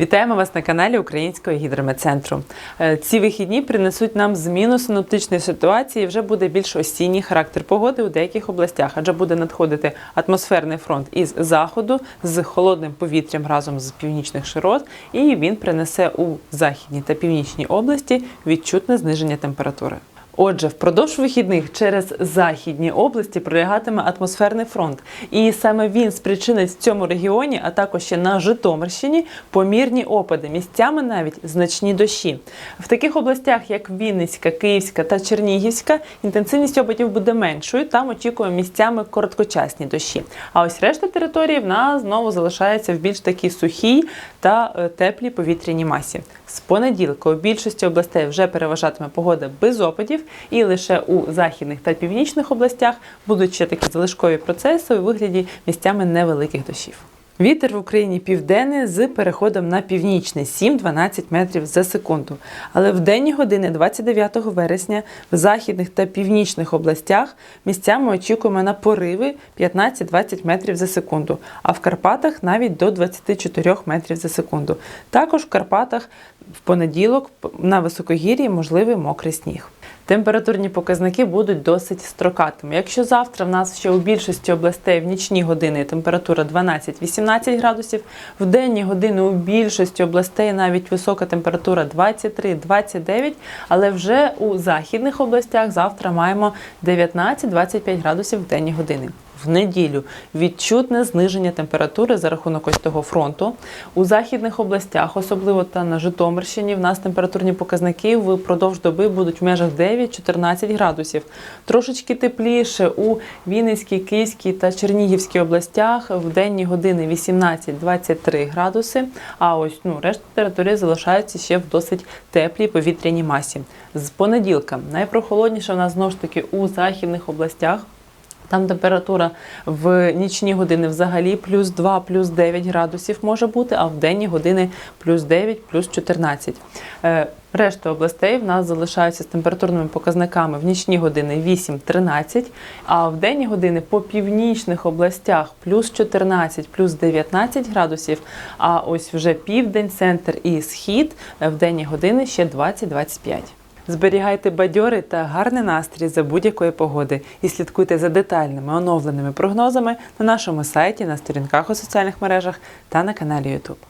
Вітаємо вас на каналі Українського гідрометцентру. Е, Ці вихідні принесуть нам зміну синоптичної ситуації. Вже буде більш осінній характер погоди у деяких областях, адже буде надходити атмосферний фронт із заходу з холодним повітрям разом з північних широт, і він принесе у західній та північній області відчутне зниження температури. Отже, впродовж вихідних через західні області пролягатиме атмосферний фронт, і саме він спричинить в цьому регіоні, а також ще на Житомирщині, помірні опади, місцями навіть значні дощі. В таких областях, як Вінницька, Київська та Чернігівська, інтенсивність опадів буде меншою. Там очікуємо місцями короткочасні дощі. А ось решта території в нас знову залишається в більш такій сухій та е, теплій повітряній масі. З понеділка у більшості областей вже переважатиме погода без опадів, і лише у західних та північних областях будуть ще такі залишкові процеси у вигляді місцями невеликих дощів. Вітер в Україні південний з переходом на північний 7-12 метрів за секунду. Але в денні години 29 вересня в західних та північних областях місцями очікуємо на пориви 15-20 метрів за секунду, а в Карпатах навіть до 24 метрів за секунду. Також в Карпатах в понеділок на високогір'ї можливий мокрий сніг. Температурні показники будуть досить строкатими. Якщо завтра в нас ще у більшості областей в нічні години температура 12-18 градусів, в денні години у більшості областей навіть висока температура 23-29, але вже у західних областях завтра маємо 19-25 градусів в денні години. В неділю відчутне зниження температури за рахунок ось того фронту. У західних областях, особливо та на Житомирщині, в нас температурні показники впродовж доби будуть в межах 9-14 градусів. Трошечки тепліше у Вінницькій, Київській та Чернігівській областях в денні години 18-23 градуси. А ось ну решта території залишаються ще в досить теплій повітряній масі. З понеділка найпрохолодніше в нас знову ж таки у західних областях. Там температура в нічні години взагалі плюс 2, плюс 9 градусів може бути, а в денні години плюс 9, плюс 14. Е, Решта областей в нас залишаються з температурними показниками в нічні години 8-13, а в денні години по північних областях плюс 14, плюс 19 градусів, а ось вже південь, центр і схід е, в денні години ще 20-25. Зберігайте бадьори та гарний настрій за будь-якої погоди і слідкуйте за детальними оновленими прогнозами на нашому сайті, на сторінках у соціальних мережах та на каналі YouTube.